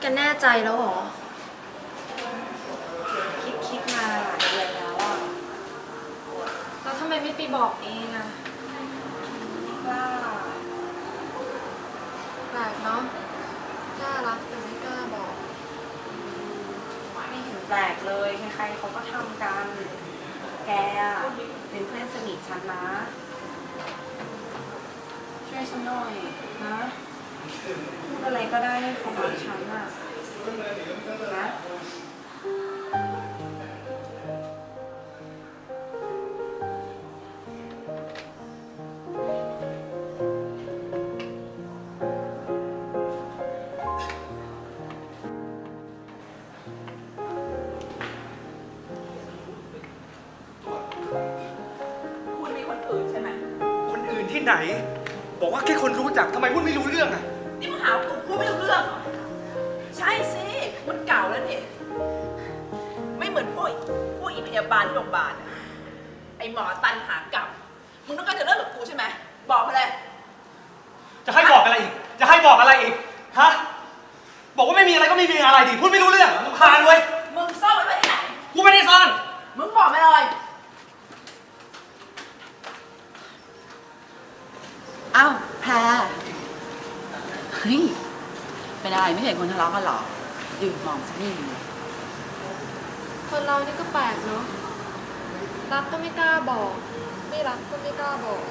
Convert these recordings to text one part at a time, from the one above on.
แกแน่ใจแล้วเหรอ คิดคิดมาหลายเดือนแล้วอะแล้วทำไมไม่ไปบอกเองอะว่าแปลกเนาะกล้ารักแต่ไม่กล้าบอก ไม่เห็นแปลกเลยใครๆเขาก็ทำกัน แกอะเป็นเพื่อนสนิทฉันนะ ช่วยฉันหน่อยนะ พูดอะไรก็ได้ให้เขารักฉันอะนะคุณมีคนอื่นใช่ไหม คนอื่นที่ไหน บอกว่าแค่คนรู้จักทำไมพูดไม่รู้เรื่องอะนี่มึงหากูพูดไม่รู้เรื่องเหรอใช่สิ มันเก่าแล้วนี่ ไม่เหมือนพวกพวกอีพยาบาลที่โรงพยาบาลอะไอหมอตันหากลับ มึงต้องการจะเลิกกับกูใช่ไหม บอกมาเลย จะให้บอกอะไรอีก จะให้บอกอะไรอีก ฮะ บอกว่าไม่มีอะไรก็ไม่มีอะไรดิ พูดไม่รู้เรื่องมึงพานเว้ย มึงซ่อนไว้ที่ไหน กูไม่ได้ซ่อน มึงบอกมาเลย อ้าวแพร เฮ้ยไม่ได้ไม่เห็นคนทะเลาะกันหรอดื่มมองสักนิดนึงคนเรานี่ก็แปลกเนาะรักก็ไม่กล้าบอก ไม่รักก็ไม่กล้าบอก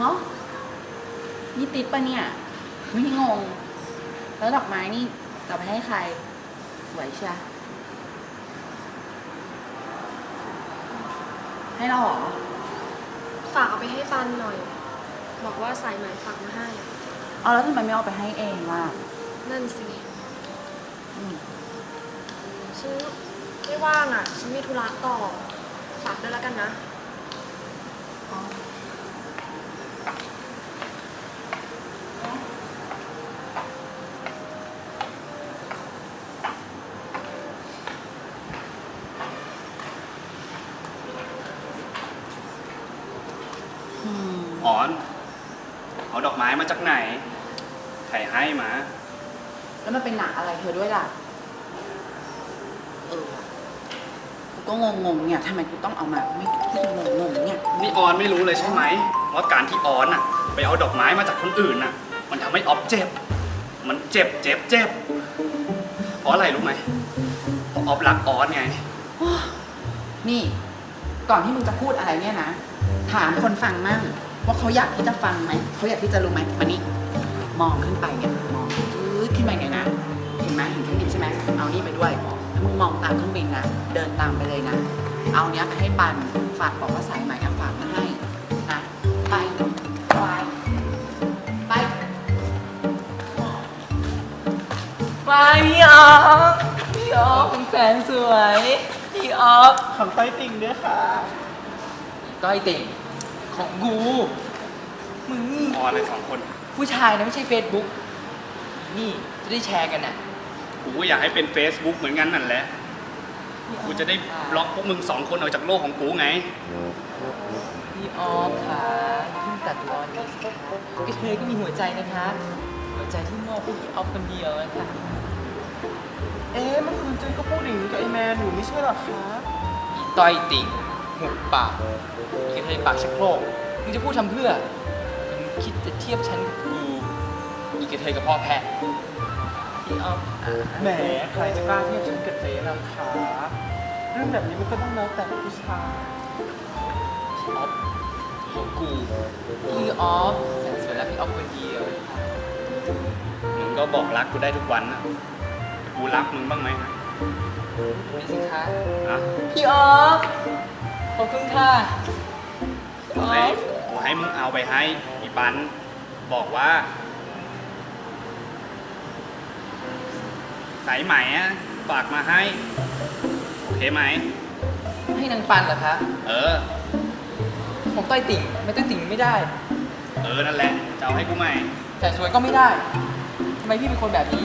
ฮะนี่ติ๊บปะเนี่ย ไม่งง แล้วดอกไม้นี่จะไปให้ใคร สวยเชียให้เราเหรอ ฝากเอาไปให้ปันหน่อย บอกว่าสายไหมฝากมาให้ เอาแล้วทำไมไม่เอาไปให้เองล่ะนั่นสิอืมฉันไม่ว่างอะ ฉันมีธุระต่อ ฝากด้วยแล้วกันนะ อืมอ่อน เอาดอกไม้มาจากไหน ใครให้มา แล้วมันเป็นหนังอะไรเธอด้วยล่ะ เออว่ะกูก็งงๆเนี่ยทำไมกูต้องเอามาไม่กูงงๆเนี่ย นี่ออนไม่รู้เลยใช่ไหมว่าการที่ออนอะ ไปเอาดอกไม้มาจากคนอื่นน่ะ มันทำให้ออฟเจ็บ มันเจ็บเจ็บเจ็บเพราะอะไรรู้ไหมเพราะออฟรักออนไง นี่ก่อนที่มึงจะพูดอะไรเนี่ยนะ ถามคนฟังมั่งว่าเขาอยากที่จะฟังไหม เขาอยากที่จะรู้ไหมวันนี้ มองขึ้นไปเนี่ยมองยืดขึ้นไปเนี่ยนะเห็นไหมเห็นเครื่องบินใช่ไหมเอานี่ไปด้วยแล้วมึงมองตามเครื่องบินนะเดินตามไปเลยนะ เอาเนี้ยไปให้ปันฝากบอกว่าสายไหมอะฝากมาให้นะไปไปไปไปพี่ออฟพี่ออฟเป็นแฟนสวยพี่ออฟของต้อยติ่งด้วยค่ะก้อยติ่งของกูมึงนี่ออนเลยสองคน ผู้ชายนะไม่ใช่เฟซบุ๊กนี่จะได้แชร์กันน่ะกูก็อยากให้เป็น Facebook เหมือนกันนั่นแหละ กูจะได้บล็อกพวกมึงสองคนออกจากโลกของกูไง พี่ออฟค่ะเพิ่งตัดร้อนนี้สิคะกระเทยก็มีหัวใจนะคะ หัวใจที่มอบให้พี่ออฟคนเดียวนะคะเอ๊ะมันคุณจุ้ยก็พูดอย่างนี้กับไอแมนอยู่ไม่ใช่เหรอคะอีต้อยติ่งหุบปากอีกระเทยปากชักโครกมึงจะพูดทำเพื่อมึง คิดจะเทียบฉันกับกูอีกระเทยกับพ่อแพะพี่ออฟอะแหมใครจะกล้าเทียบฉันกับเจ๊ล่ะคะเรื่องแบบนี้มันก็ต้องแล้วแต่ผู้ชายพี่ออฟของกูพี่ออฟแสนสวยแล้วพี่ออฟคนเดียวมึงก็บอกรักกูได้ทุกวันนะกูรักมึงบ้างไหมฮะนี่สิคะฮะพี่ออฟขอบคุณค่ะพี่ออให้ฟกูให้มึงเอาไปให้ อีปันบอกว่า สายไหมอะฝากมาให้ โอเคไหม ให้นางปันเหรอคะเออของต้อยติ่งไม่ต้อยติ่งไม่ได้เออ นั่นแหละ จะเอาให้กูใหม่ แต่สวยก็ไม่ได้ทำไมพี่เป็นคนแบบนี้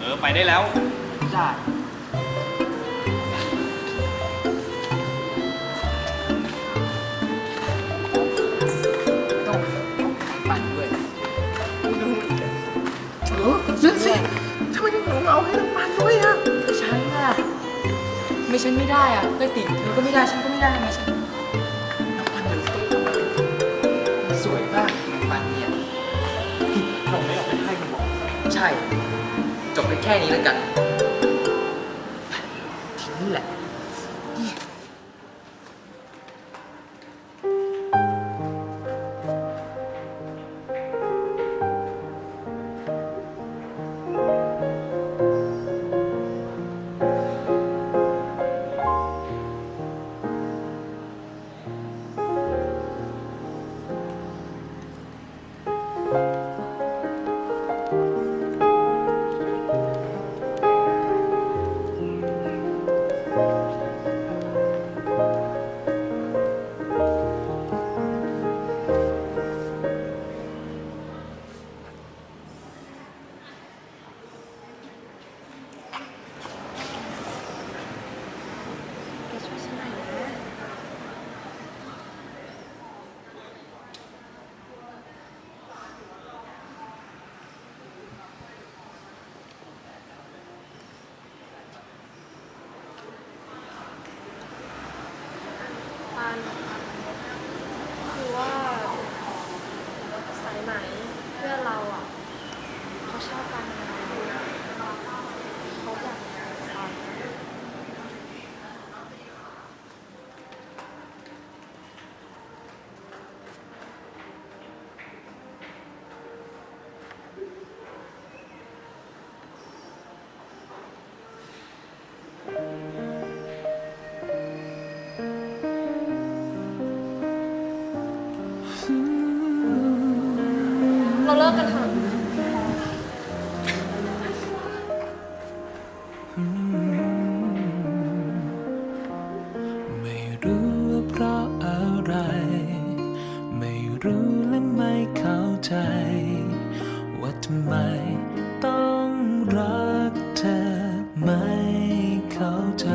เออ ไปได้แล้ว ได้ เอาให้น้ำมันด้วยอะแต่ฉันน่ะไม่ฉันไม่ได้อะก็ติดเธอก็ไม่ได้ฉันก็ไม่ได้ไงฉันน้ำมันอยู่สวยมากน้ำมันเนี่ยเราไม่ออกไปให้กันบอกใช่ จบไปแค่นี้แล้วกันทีนี้แหละ แก การคือว่าสายไหมเพื่อนเราอะเขาชอบการงาน เราเลิกกันเถอะไม่รู้ว่าเพราะอะไร ไม่รู้และไม่เข้าใจ ว่าทำไมต้องรักเธอไม่เข้าใจ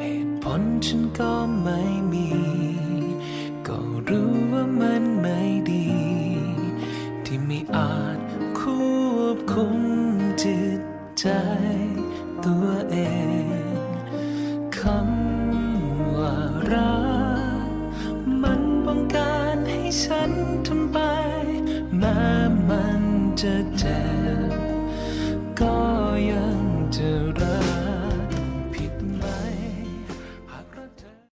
เหตุผลฉันก็ไม่มี ก็รู้ว่าไม่ คุ้มจิตใจตัวเองคำว่ารัก มันบังการให้ฉันทำไปแม้มันจะเจ็บ